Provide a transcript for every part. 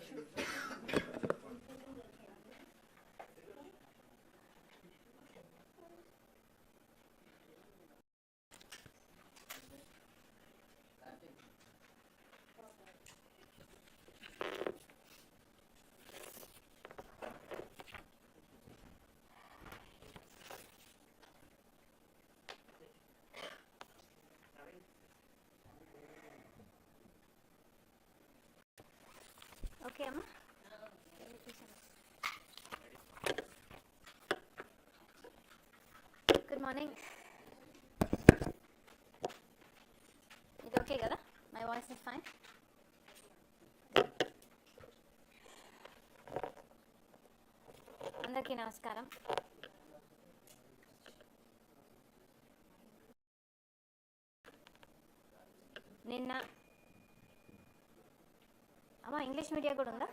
Thank you. Okay అమ్మా. Good morning ఇది okay కదా? మై వాయిస్ ఇస్ ఫైన్ అందరికీ నమస్కారం నిన్న అమ్మా ఇంగ్లీష్ మీడియా కూడా ఉందా?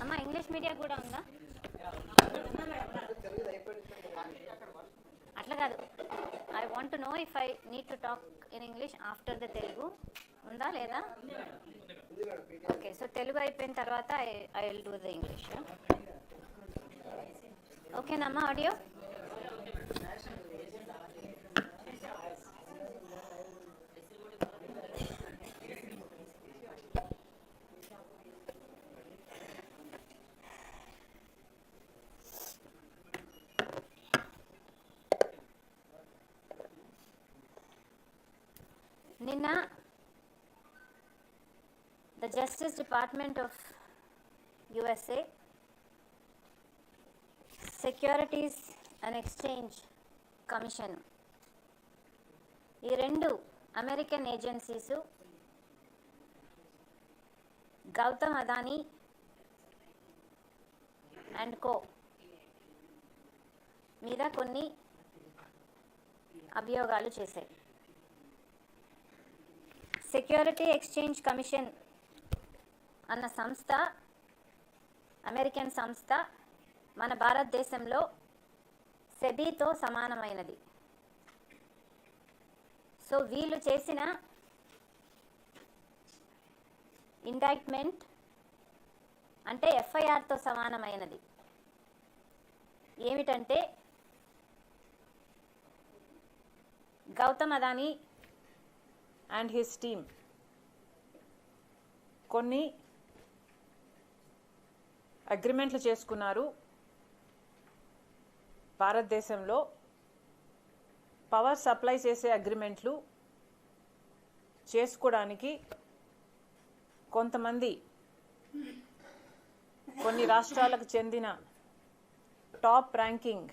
అమ్మా ఇంగ్లీష్ మీడియా కూడా ఉందా? అట్లా కాదు. I want to know if I need to talk in English after the Telugu ఉందా లేదా? ఓకే సో తెలుగు అయిపోయిన తర్వాత I will do the English ఓకేనమ్మా ఆడియో నిన్న the justice department of USA securities and exchange commission ఈ రెండు American agencies Gautam Adani and co మీద కొన్ని అభియోగాలు చేశాయి. సెక్యూరిటీ ఎక్స్చేంజ్ కమిషన్ అన్న సంస్థ అమెరికన్ సంస్థ మన భారతదేశంలో సెబీతో సమానమైనది. సో వీళ్ళు చేసిన ఇండైట్మెంట్ అంటే ఎఫ్ఐఆర్తో సమానమైనది. ఏమిటంటే Gautam Adani and his team కొన్ని అగ్రిమెంట్లు చేసుకున్నారు. భారతదేశంలో పవర్ సప్లై చేసే అగ్రిమెంట్లు చేసుకోవడానికి కొంతమంది కొన్ని రాష్ట్రాలకు చెందిన టాప్ ర్యాంకింగ్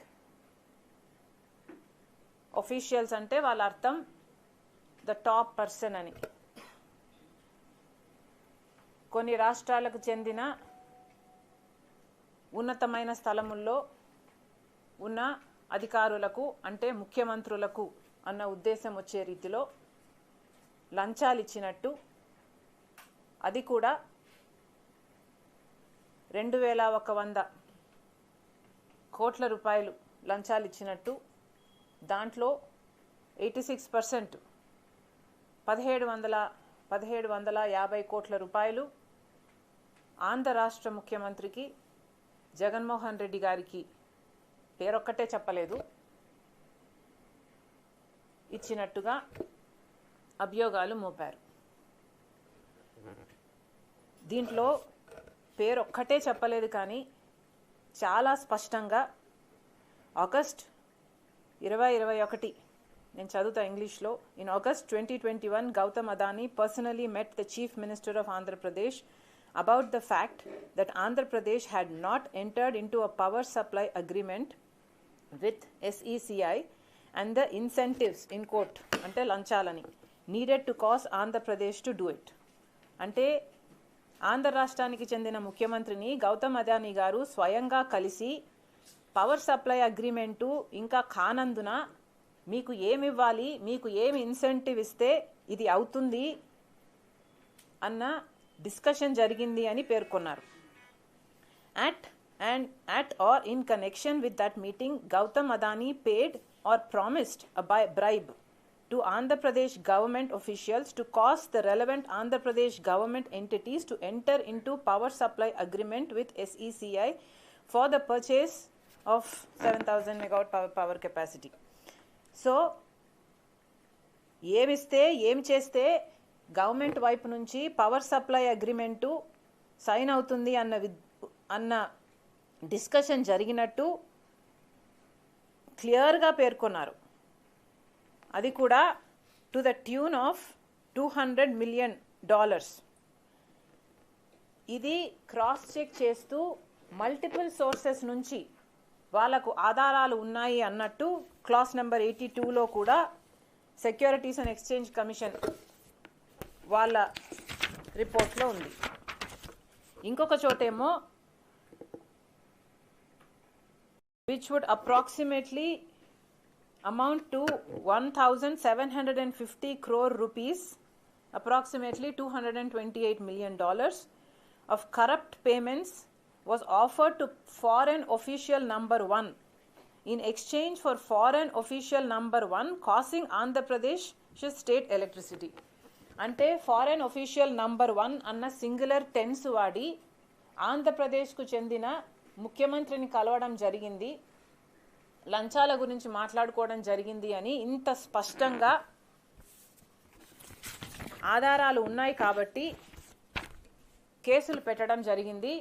ఒఫీషియల్స్ అంటే వాళ్ళ అర్థం ద టాప్ పర్సన్ అని. కొన్ని రాష్ట్రాలకు చెందిన ఉన్నతమైన స్థలముల్లో ఉన్న అధికారులకు అంటే ముఖ్యమంత్రులకు అన్న ఉద్దేశం వచ్చే రీతిలో లంచాలు ఇచ్చినట్టు అది కూడా రెండు వేల ఒక వంద కోట్ల రూపాయలు లంచాలు ఇచ్చినట్టు దాంట్లో ఎయిటీ సిక్స్ పర్సెంట్ పదిహేడు వందల పదిహేడు వందల యాభై కోట్ల రూపాయలు ఆంధ్ర రాష్ట్ర ముఖ్యమంత్రికి జగన్మోహన్ రెడ్డి గారికి పేరొక్కటే చెప్పలేదు. ఇచ్చినట్టుగా అభియోగాలు మోపారు. దీంట్లో పేరొక్కటే చెప్పలేదు కానీ చాలా స్పష్టంగా ఆగస్ట్ ఇరవై ఇరవై ఒకటి నేను చదువుతా ఇంగ్లీష్లో in August twenty twenty one Gautam Adani personally met the chief minister of Andhra Pradesh about the fact that Andhra Pradesh had not entered into a power supply agreement with SECI and the incentives in quote అంటే లంచాలని needed to cause Andhra Pradesh to do it అంటే ఆంధ్ర రాష్ట్రానికి చెందిన ముఖ్యమంత్రిని గౌతమ్ అదానీ గారు స్వయంగా కలిసి power supply agreement ఇంకా కానందున మీకు ఏమి ఇవ్వాలి మీకు ఏమి ఇన్సెంటివ్ ఇస్తే ఇది అవుతుంది అన్న డిస్కషన్ జరిగింది అని పేర్కొన్నారు. At and at or in connection with that meeting Gautam Adani paid or promised by bribe to Andhra Pradesh government officials to cause the relevant Andhra Pradesh government entities to enter into power supply agreement with SECI for the purchase of seven thousand మెగావట్ power power capacity so ఏమిస్తే ఏమి చేస్తే government వైపు నుంచి power supply agreement sign అవుతుంది అన్న విద్ అన్న discussion జరిగినట్టు క్లియర్గా పేర్కొన్నారు. అది కూడా to the tune of two hundred million dollars. ఇది క్రాస్ చెక్ చేస్తూ మల్టిపుల్ సోర్సెస్ నుంచి వాళ్ళకు ఆధారాలు ఉన్నాయి అన్నట్టు క్లాస్ నెంబర్ ఎయిటీ టూలో కూడా సెక్యూరిటీస్ అండ్ ఎక్స్చేంజ్ కమిషన్ వాళ్ళ రిపోర్ట్లో ఉంది ఇంకొక చోటేమో which would approximately amount to 1750 crore rupees approximately 228 million dollars of corrupt payments was offered to foreign official number 1 in exchange for foreign official number 1 causing andhra pradesh state electricity అంటే foreign official number one అన్న singular tense వాడి ఆంధ్రప్రదేశ్కు చెందిన ముఖ్యమంత్రిని కలవడం జరిగింది. లంచాల గురించి మాట్లాడుకోవడం జరిగింది అని ఇంత స్పష్టంగా ఆధారాలు ఉన్నాయి కాబట్టి కేసులు పెట్టడం జరిగింది.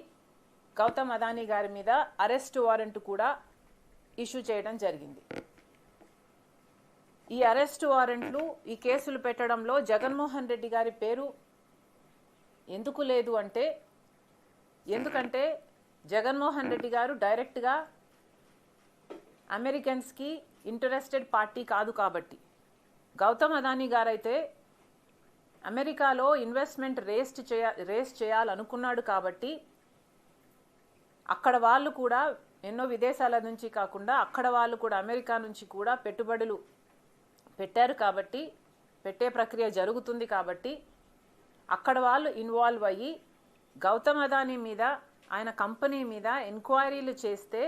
గౌతమ్ అదానీ గారి మీద అరెస్ట్ వారెంట్ కూడా ఇష్యూ చేయడం జరిగింది. ఈ అరెస్ట్ వారెంట్లు ఈ కేసులు పెట్టడంలో జగన్మోహన్ రెడ్డి గారి పేరు ఎందుకు లేదు అంటే ఎందుకంటే జగన్మోహన్ రెడ్డి గారు డైరెక్ట్గా అమెరికన్స్కి ఇంటరెస్టెడ్ పార్టీ కాదు కాబట్టి. గౌతమ్ అదానీ గారైతే అమెరికాలో ఇన్వెస్ట్మెంట్ రేస్ట్ చేయ రేస్ చేయాలనుకున్నాడు కాబట్టి అక్కడ వాళ్ళు కూడా ఎన్నో విదేశాల నుంచి కాకుండా అక్కడ వాళ్ళు కూడా అమెరికా నుంచి కూడా పెట్టుబడులు పెట్టారు కాబట్టి పెట్టే ప్రక్రియ జరుగుతుంది కాబట్టి అక్కడ వాళ్ళు ఇన్వాల్వ్ అయ్యి గౌతమ్ అదానీ మీద ఆయన కంపెనీ మీద ఎంక్వైరీలు చేస్తే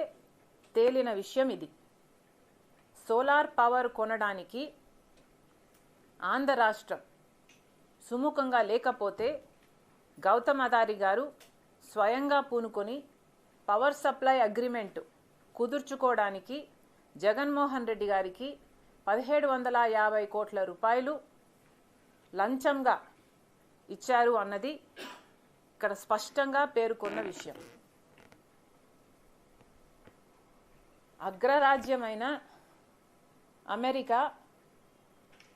తేలిన విషయం ఇది. సోలార్ పవర్ కొనడానికి ఆంధ్ర రాష్ట్రం సుముఖంగా లేకపోతే గౌతమ్ అదారి గారు స్వయంగా పూనుకొని పవర్ సప్లై అగ్రిమెంట్ కుదుర్చుకోవడానికి జగన్మోహన్ రెడ్డి గారికి పదిహేడు వందల యాభై కోట్ల రూపాయలు లంచంగా ఇచ్చారు అన్నది ఇక్కడ స్పష్టంగా పేర్కొన్న విషయం. అగ్రరాజ్యమైన అమెరికా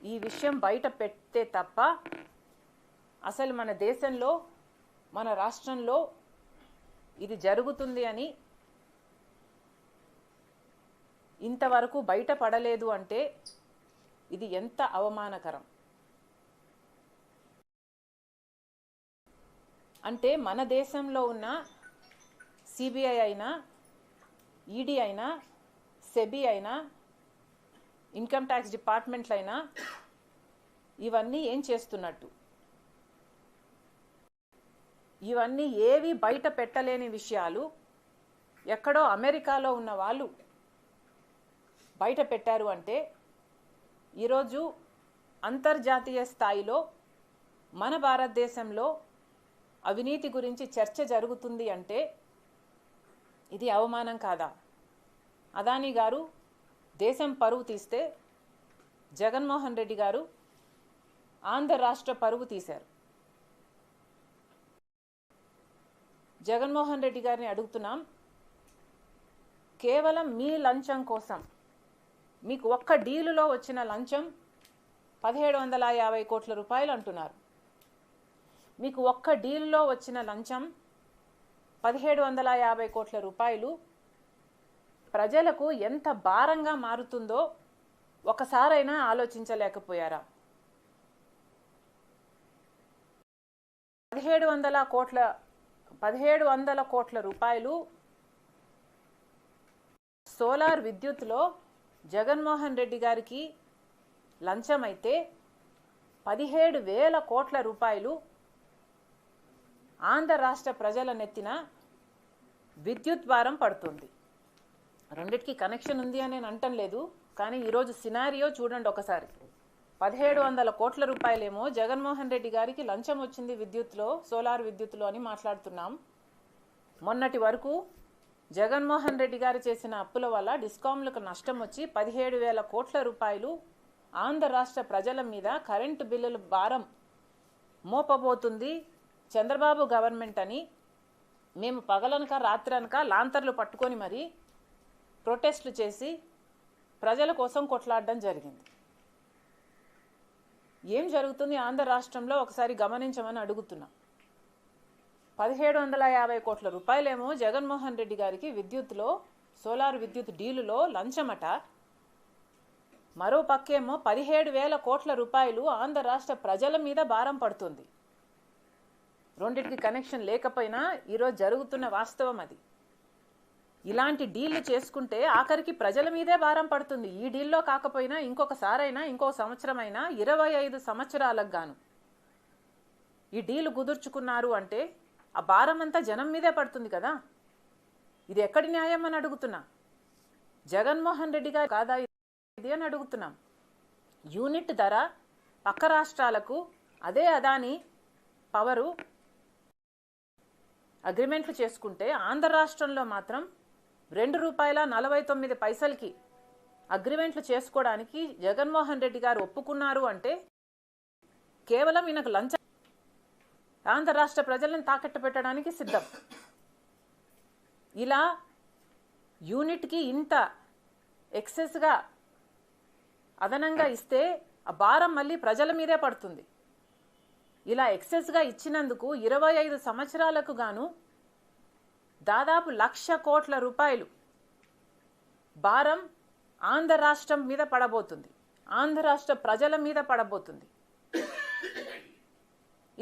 ఈ విషయం బయట పెడితే తప్ప అసలు మన దేశంలో మన రాష్ట్రంలో ఇది జరుగుతుంది అని ఇంతవరకు బయటపడలేదు అంటే ఇది ఎంత అవమానకరం? అంటే మన దేశంలో ఉన్న సిబిఐ అయినా ఈడీ అయినా సెబీ అయినా ఇన్కమ్ ట్యాక్స్ డిపార్ట్మెంట్లైనా ఇవన్నీ ఏం చేస్తున్నట్టు? ఇవన్నీ ఏవి బయట పెట్టలేని విషయాలు. ఎక్కడో అమెరికాలో ఉన్న వాళ్ళు బయట పెట్టారు అంటే ఈరోజు అంతర్జాతీయ స్థాయిలో మన భారతదేశంలో అవినీతి గురించి చర్చ జరుగుతుంది అంటే ఇది అవమానం కాదా? అదానీ గారు దేశం పరువు తీస్తే జగన్మోహన్ రెడ్డి గారు ఆంధ్ర రాష్ట్ర పరువు తీశారు. జగన్మోహన్ రెడ్డి గారిని అడుగుతున్నాం కేవలం మీ లంచం కోసం మీకు ఒక్క డీలులో వచ్చిన లంచం పదిహేడు వందల యాభై కోట్ల రూపాయలు అంటున్నారు. మీకు ఒక్క డీల్లో వచ్చిన లంచం పదిహేడు వందల యాభై కోట్ల రూపాయలు ప్రజలకు ఎంత భారంగా మారుతుందో ఒకసారైనా ఆలోచించలేకపోయారా? పదిహేడు వందల కోట్ల పదిహేడు వందల కోట్ల రూపాయలు సోలార్ విద్యుత్లో జగన్మోహన్ రెడ్డి గారికి లంచం అయితే పదిహేడు వేల కోట్ల రూపాయలు ఆంధ్ర రాష్ట్ర ప్రజల నెత్తిన విద్యుత్ భారం పడుతుంది. రెండిటికి కనెక్షన్ ఉంది అని నేను అంటం లేదు కానీ ఈరోజు సినారియో చూడండి ఒకసారి. పదిహేడు వందల కోట్ల రూపాయలేమో జగన్మోహన్ రెడ్డి గారికి లంచం వచ్చింది విద్యుత్లో సోలార్ విద్యుత్లో అని మాట్లాడుతున్నాం. మొన్నటి వరకు జగన్మోహన్ రెడ్డి గారు చేసిన అప్పుల వల్ల డిస్కాంలకు నష్టం వచ్చి పదిహేడు వేల కోట్ల రూపాయలు ఆంధ్ర రాష్ట్ర ప్రజల మీద కరెంటు బిల్లుల భారం మోపబోతుంది. చంద్రబాబు గవర్నమెంట్ అని మేము పగలనక రాత్రనక లాంతర్లు పట్టుకొని మరి ప్రొటెస్ట్లు చేసి ప్రజల కోసం కొట్లాడడం జరిగింది. ఏం జరుగుతుంది? ఆంధ్ర రాష్ట్రంలో ఒకసారి గమనించమని అడుగుతున్నా. పదిహేడు వందల యాభై కోట్ల రూపాయలేమో జగన్మోహన్ రెడ్డి గారికి విద్యుత్లో సోలార్ విద్యుత్ డీలులో లంచమట. మరో పక్కేమో పదిహేడు వేల కోట్ల రూపాయలు ఆంధ్ర రాష్ట్ర ప్రజల మీద భారం పడుతుంది. రెండింటికి కనెక్షన్ లేకపోయినా ఈరోజు జరుగుతున్న వాస్తవం అది. ఇలాంటి డీళ్ళు చేసుకుంటే ఆఖరికి ప్రజల మీదే భారం పడుతుంది. ఈ డీల్లో కాకపోయినా ఇంకొకసారైనా ఇంకో సంవత్సరమైనా ఇరవై ఐదు సంవత్సరాలకు గాను. ఈ డీలు కుదుర్చుకున్నారు అంటే ఆ భారం అంతా జనం మీదే పడుతుంది కదా? ఇది ఎక్కడి న్యాయం అని అడుగుతున్నా. జగన్మోహన్ రెడ్డి గారు కాదా ఇది అని అడుగుతున్నాం. యూనిట్ ధర పక్క రాష్ట్రాలకు అదే అదాని పవరు అగ్రిమెంట్లు చేసుకుంటే ఆంధ్ర రాష్ట్రంలో మాత్రం రెండు రూపాయల నలభై తొమ్మిది పైసలకి అగ్రిమెంట్లు చేసుకోవడానికి జగన్మోహన్ రెడ్డి గారు ఒప్పుకున్నారు అంటే కేవలం ఈయనకు లంచం ఆంధ్ర రాష్ట్ర ప్రజలను తాకట్టు పెట్టడానికి సిద్ధం. ఇలా యూనిట్కి ఇంత ఎక్సెస్గా అదనంగా ఇస్తే ఆ భారం మళ్ళీ ప్రజల మీదే పడుతుంది. ఇలా ఎక్సెస్గా ఇచ్చినందుకు ఇరవై ఐదు సంవత్సరాలకు గాను దాదాపు లక్ష కోట్ల రూపాయలు భారం ఆంధ్ర రాష్ట్రం మీద పడబోతుంది. ఆంధ్ర రాష్ట్ర ప్రజల మీద పడబోతుంది.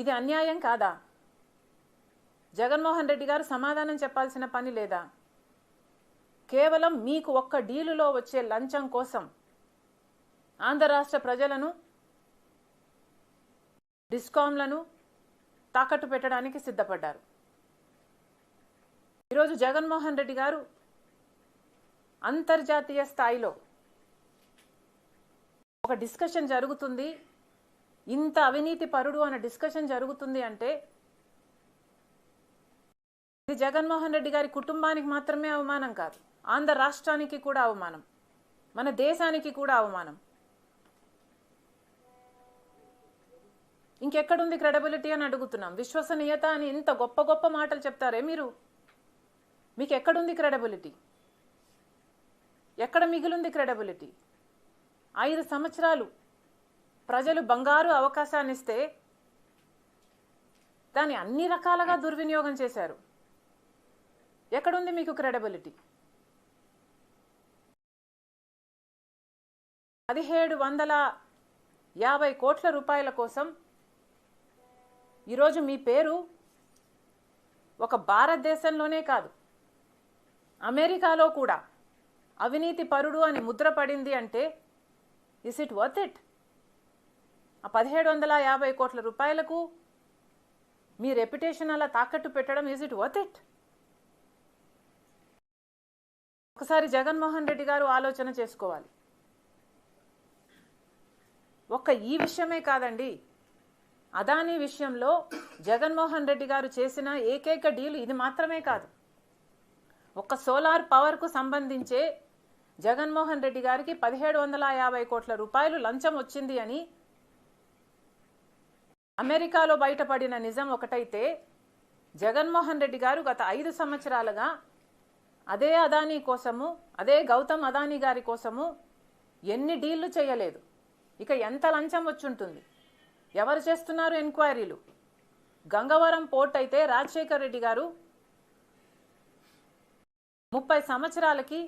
ఇది అన్యాయం కాదా? జగన్మోహన్ రెడ్డి గారు సమాధానం చెప్పాల్సిన పని లేదా? కేవలం మీకు ఒక్క డీలులో వచ్చే లంచం కోసం ఆంధ్ర రాష్ట్ర ప్రజలను డిస్కాంలను తాకట్టు పెట్టడానికి సిద్ధపడ్డారు. ఈరోజు జగన్మోహన్ రెడ్డి గారు అంతర్జాతీయ స్థాయిలో ఒక డిస్కషన్ జరుగుతుంది. ఇంత అవినీతి పరుడు అన్న డిస్కషన్ జరుగుతుంది అంటే ఇది జగన్మోహన్ రెడ్డి గారి కుటుంబానికి మాత్రమే అవమానం కాదు. ఆంధ్ర రాష్ట్రానికి కూడా అవమానం. మన దేశానికి కూడా అవమానం. ఇంకెక్కడుంది క్రెడబిలిటీ అని అడుగుతున్నాం. విశ్వసనీయత అని ఇంత గొప్ప గొప్ప మాటలు చెప్తారే మీరు? మీకు ఎక్కడుంది క్రెడబిలిటీ ఎక్కడ మిగిలింది క్రెడబిలిటీ ఐదు సంవత్సరాలు ప్రజలు బంగారు అవకాశాన్ని ఇస్తే దాన్ని అన్ని రకాలుగా దుర్వినియోగం చేశారు. ఎక్కడుంది మీకు క్రెడబిలిటీ? పదిహేడు వందల యాభై కోట్ల రూపాయల కోసం ఈరోజు మీ పేరు ఒక భారతదేశంలోనే కాదు అమెరికాలో కూడా. అవినీతి పరుడు అని ముద్ర పడింది అంటే ఇస్ ఇట్ వర్త్ ఇట్ ఆ పదిహేడు వందల యాభై కోట్ల రూపాయలకు మీ రెప్యుటేషన్ అలా తాకట్టు పెట్టడం ఈజ్ ఇట్ వర్త్ ఇట్ ఒకసారి జగన్మోహన్ రెడ్డి గారు ఆలోచన చేసుకోవాలి. ఒక్క ఈ విషయమే కాదండి. అదానీ విషయంలో జగన్మోహన్ రెడ్డి గారు చేసిన ఏకైక డీల్ ఇది మాత్రమే కాదు. ఒక్క సోలార్ పవర్కు సంబంధించే జగన్మోహన్ రెడ్డి గారికి పదిహేడు వందల యాభై కోట్ల రూపాయలు లంచం వచ్చింది అని అమెరికాలో బయటపడిన నిజం ఒకటైతే జగన్మోహన్ రెడ్డి గారు గత ఐదు సంవత్సరాలుగా అదే అదానీ కోసము అదే గౌతమ్ అదానీ గారి కోసము ఎన్ని డీళ్ళు చేయలేదు. ఇక ఎంత లంచం వచ్చుంటుంది? ఎవరు చేస్తున్నారు ఎంక్వైరీలు? గంగవరం పోర్ట్ అయితే రాజశేఖర్ రెడ్డి గారు ముప్పై సంవత్సరాలకి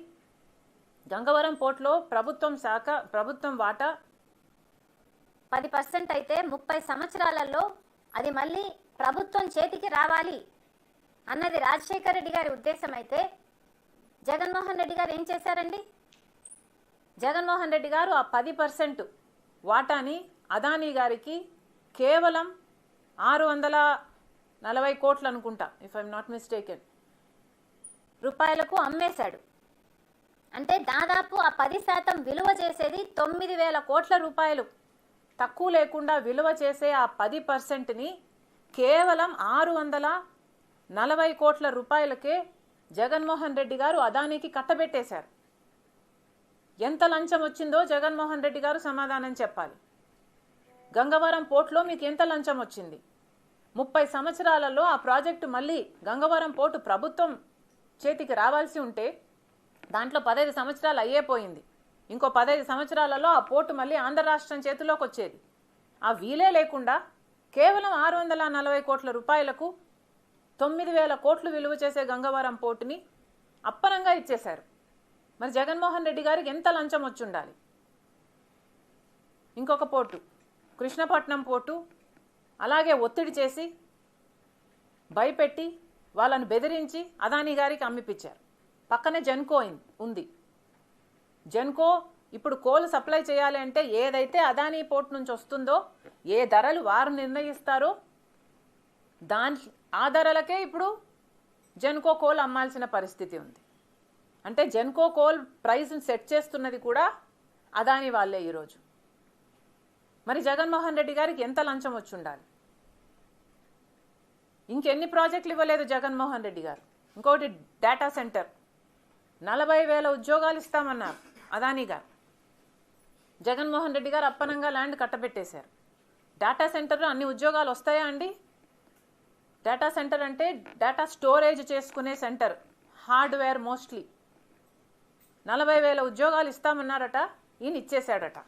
గంగవరం పోర్ట్లో ప్రభుత్వం శాఖ ప్రభుత్వం వాటా పది పర్సెంట్ అయితే ముప్పై సంవత్సరాలలో అది మళ్ళీ ప్రభుత్వం చేతికి రావాలి అన్నది రాజశేఖర రెడ్డి గారి ఉద్దేశం అయితే జగన్మోహన్ రెడ్డి గారు ఏం చేశారండి? జగన్మోహన్ రెడ్డి గారు ఆ పది పర్సెంట్ వాటాని అదానీ గారికి కేవలం ఆరు వందల నలభై కోట్లు అనుకుంటా ఇఫ్ ఐఎమ్ నాట్ మిస్టేకెన్ రూపాయలకు అమ్మేశాడు. అంటే దాదాపు ఆ పది శాతం విలువ చేసేది తొమ్మిది వేల కోట్ల రూపాయలు. తక్కువ లేకుండా విలువ చేసే ఆ పది పర్సెంట్ని కేవలం ఆరు వందల నలభై కోట్ల రూపాయలకే జగన్మోహన్ రెడ్డి గారు అదానికి కట్టబెట్టేశారు. ఎంత లంచం వచ్చిందో జగన్మోహన్ రెడ్డి గారు సమాధానం చెప్పాలి. గంగవరం పోర్టులో మీకు ఎంత లంచం వచ్చింది? ముప్పై సంవత్సరాలలో ఆ ప్రాజెక్టు మళ్ళీ గంగవరం పోర్టు ప్రభుత్వం చేతికి రావాల్సి ఉంటే దాంట్లో పదహైదు సంవత్సరాలు అయ్యేపోయింది ఇంకో పదహైదు సంవత్సరాలలో ఆ పోర్టు మళ్ళీ ఆంధ్ర రాష్ట్రం చేతిలోకి వచ్చేది. ఆ వీలే లేకుండా కేవలం ఆరు వందల నలభై కోట్ల రూపాయలకు తొమ్మిది వేల కోట్లు విలువ చేసే గంగవరం పోర్టుని అప్పనంగా ఇచ్చేశారు. మరి జగన్మోహన్ రెడ్డి గారికి ఎంత లంచం వచ్చి ఉండాలి ఇంకొక పోర్టు కృష్ణపట్నం పోర్టు అలాగే ఒత్తిడి చేసి భయపెట్టి వాళ్ళని బెదిరించి అదానీ గారికి అమ్మిపించారు పక్కనే జెన్కో ఉంది. జెన్కో ఇప్పుడు కోల్ సప్లై చేయాలి అంటే ఏదైతే అదానీ పోర్ట్ నుంచి వస్తుందో ఏ ధరలు వారు నిర్ణయిస్తారో దాని ఆ ధరలకే ఇప్పుడు జెన్కో కోల్ అమ్మాల్సిన పరిస్థితి ఉంది. అంటే జెన్కో కోల్ ప్రైస్ని సెట్ చేస్తున్నది కూడా అదాని వాళ్ళే ఈరోజు. మరి జగన్మోహన్ రెడ్డి గారికి ఎంత లంచం వచ్చి ఉండాలి? ఇంకెన్ని ప్రాజెక్టులు ఇవ్వలేదు జగన్మోహన్ రెడ్డి గారు. ఇంకోటి డేటా సెంటర్ నలభై వేల ఉద్యోగాలు ఇస్తామన్నారు. అదానీ గారు. జగన్మోహన్ రెడ్డి గారు అప్పనంగా ల్యాండ్ కట్టబెట్టేశారు. డేటా సెంటర్లో అన్ని ఉద్యోగాలు వస్తాయా అండి? డేటా సెంటర్ అంటే డేటా స్టోరేజ్ చేసుకునే సెంటర్ హార్డ్వేర్ మోస్ట్లీ. నలభై వేల ఉద్యోగాలు ఇస్తామన్నారట ఈయన ఇచ్చేశాడట.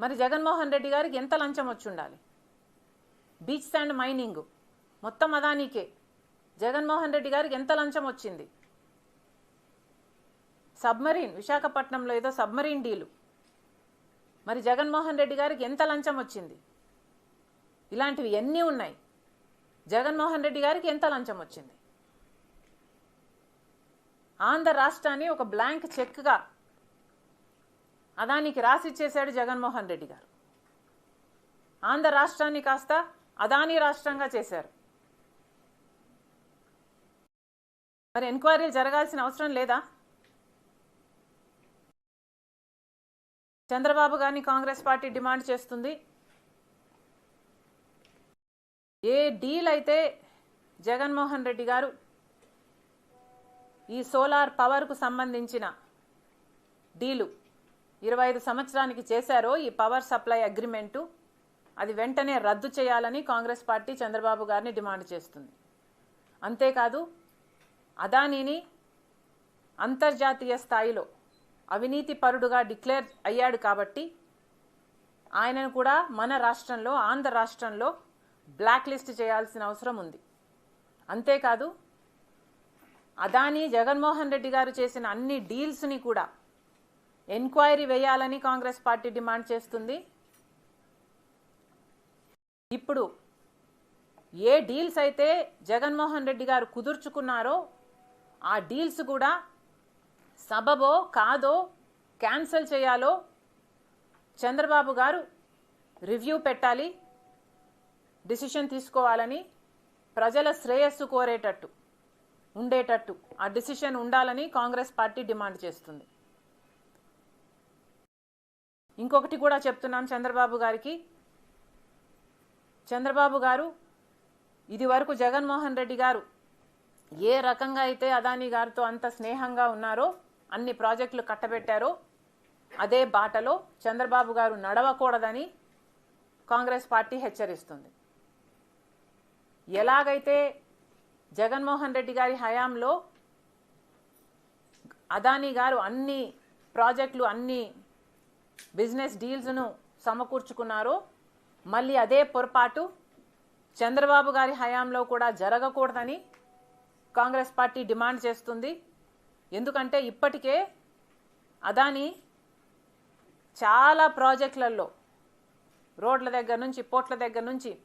మరి జగన్మోహన్ రెడ్డి గారికి ఎంత లంచం వచ్చి ఉండాలి బీచ్ శాండ్ మైనింగ్ మొత్తం అదానికే. జగన్మోహన్ రెడ్డి గారికి ఎంత లంచం వచ్చింది? సబ్మరీన్ విశాఖపట్నంలో ఏదో సబ్మరీన్ డీలు. మరి జగన్మోహన్ రెడ్డి గారికి ఎంత లంచం వచ్చింది? ఇలాంటివి ఎన్ని ఉన్నాయి? జగన్మోహన్ రెడ్డి గారికి ఎంత లంచం వచ్చింది? ఆంధ్ర రాష్ట్రాన్ని ఒక బ్లాంక్ చెక్గా అదానికి రాసిచ్చేశాడు జగన్మోహన్ రెడ్డి గారు. ఆంధ్ర రాష్ట్రాన్ని కాస్త అదానీ రాష్ట్రంగా చేశారు. మరి ఎంక్వైరీలు జరగాల్సిన అవసరం లేదా? చంద్రబాబు గారిని కాంగ్రెస్ పార్టీ డిమాండ్ చేస్తుంది. ఏ డీల్ అయితే జగన్మోహన్ రెడ్డి గారు ఈ సోలార్ పవర్కు సంబంధించిన డీలు ఇరవై ఐదు సంవత్సరానికి చేశారో ఈ పవర్ సప్లై అగ్రిమెంటు అది వెంటనే రద్దు చేయాలని కాంగ్రెస్ పార్టీ చంద్రబాబు గారిని డిమాండ్ చేస్తుంది. అంతేకాదు అదానీని అంతర్జాతీయ స్థాయిలో అవినీతి పరుడుగా డిక్లేర్ అయ్యాడు కాబట్టి ఆయనను కూడా మన రాష్ట్రంలో ఆంధ్ర రాష్ట్రంలో బ్లాక్ లిస్ట్ చేయాల్సిన అవసరం ఉంది. అంతేకాదు అదానీ జగన్మోహన్ రెడ్డి గారు చేసిన అన్ని డీల్స్ని కూడా ఎంక్వైరీ వేయాలని కాంగ్రెస్ పార్టీ డిమాండ్ చేస్తుంది. ఇప్పుడు ఏ డీల్స్ అయితే జగన్మోహన్ రెడ్డి గారు కుదుర్చుకున్నారో ఆ డీల్స్ కూడా సబబో కాదో క్యాన్సిల్ చేయాలో చంద్రబాబు గారు రివ్యూ పెట్టాలి డిసిషన్ తీసుకోవాలని ప్రజల శ్రేయస్సు కోరేటట్టు ఉండేటట్టు ఆ డిసిషన్ ఉండాలని కాంగ్రెస్ పార్టీ డిమాండ్ చేస్తుంది. ఇంకొకటి కూడా చెప్తున్నాను చంద్రబాబు గారికి. చంద్రబాబు గారు ఇది వరకు జగన్మోహన్ రెడ్డి గారు ఏ రకంగా అయితే అదానీ గారితో అంత స్నేహంగా ఉన్నారో అన్ని ప్రాజెక్టులు కట్టబెట్టారో. అదే బాటలో చంద్రబాబు గారు నడవకూడదని కాంగ్రెస్ పార్టీ హెచ్చరిస్తుంది. ఎలాగైతే జగన్మోహన్ రెడ్డి గారి హయాంలో అదానీ గారు అన్ని ప్రాజెక్టులు అన్ని బిజినెస్ డీల్స్ను సమకూర్చుకున్నారో మళ్ళీ అదే పొరపాటు చంద్రబాబు గారి హయాంలో కూడా జరగకూడదని కాంగ్రెస్ పార్టీ డిమాండ్ చేస్తుంది. ఎందుకంటే ఇప్పటికే అదాని చాలా ప్రాజెక్టులలో రోడ్ల దగ్గర నుంచి పోర్ట్ల దగ్గర నుంచి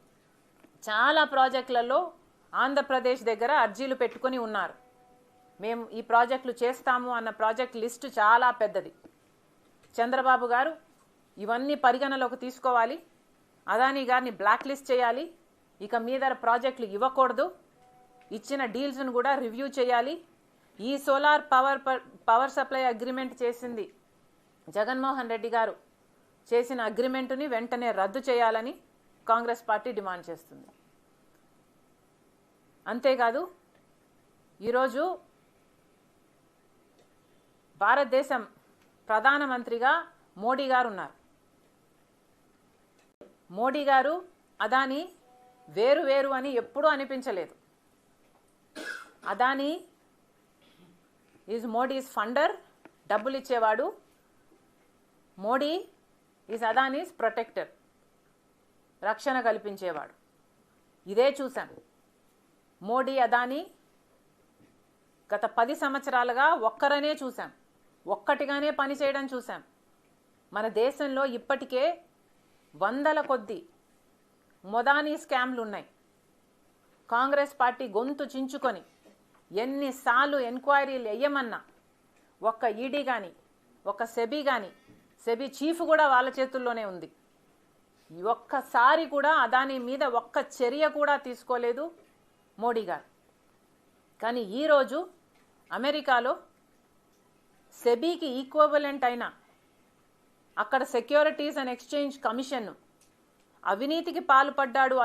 చాలా ప్రాజెక్టులలో ఆంధ్రప్రదేశ్ దగ్గర అర్జీలు పెట్టుకొని ఉన్నారు. మేము ఈ ప్రాజెక్టులు చేస్తాము అన్న ప్రాజెక్ట్ లిస్టు చాలా పెద్దది. చంద్రబాబు గారు ఇవన్నీ పరిగణలోకి తీసుకోవాలి. అదానీ గారిని బ్లాక్ లిస్ట్ చేయాలి. ఇక మీద ప్రాజెక్టులు ఇవ్వకూడదు. ఇచ్చిన డీల్స్ను కూడా రివ్యూ చేయాలి. ఈ solar power power supply agreement చేసింది జగన్మోహన్ రెడ్డి గారు. చేసిన అగ్రిమెంటుని వెంటనే రద్దు చేయాలని కాంగ్రెస్ పార్టీ డిమాండ్ చేస్తుంది. అంతేకాదు ఈరోజు భారతదేశం ప్రధానమంత్రిగా మోడీ గారు ఉన్నారు. మోడీ గారు అదాని వేరు వేరు అని ఎప్పుడూ అనిపించలేదు. అదాని ఈజ్ మోడీస్ ఫండర్ డబ్బులు ఇచ్చేవాడు. మోడీ ఈజ్ అదానీస్ ప్రొటెక్టర్ రక్షణ కల్పించేవాడు. ఇదే చూశాం మోడీ అదానీ గత పది సంవత్సరాలుగా ఒక్కరనే చూశాం. ఒక్కటిగానే పనిచేయడం చూశాం. మన దేశంలో ఇప్పటికే వందల కొద్ది మొదానీ స్కామ్లు ఉన్నాయి. కాంగ్రెస్ పార్టీ గొంతు చించుకొని ఎన్నిసార్లు ఎంక్వైరీలు వేయమన్నా ఒక్క ఈడీ కానీ ఒక సెబీ కానీ సెబీ చీఫ్ కూడా వాళ్ళ చేతుల్లోనే ఉంది. ఒక్కసారి కూడా అదాని మీద ఒక్క చర్య కూడా తీసుకోలేదు మోడీ గారు. కానీ ఈరోజు అమెరికాలో సెబీకి ఈక్వబలెంట్ అయిన అక్కడ సెక్యూరిటీస్ అండ్ ఎక్స్చేంజ్ కమిషన్ అవినీతికి పాల్పడ్డాడు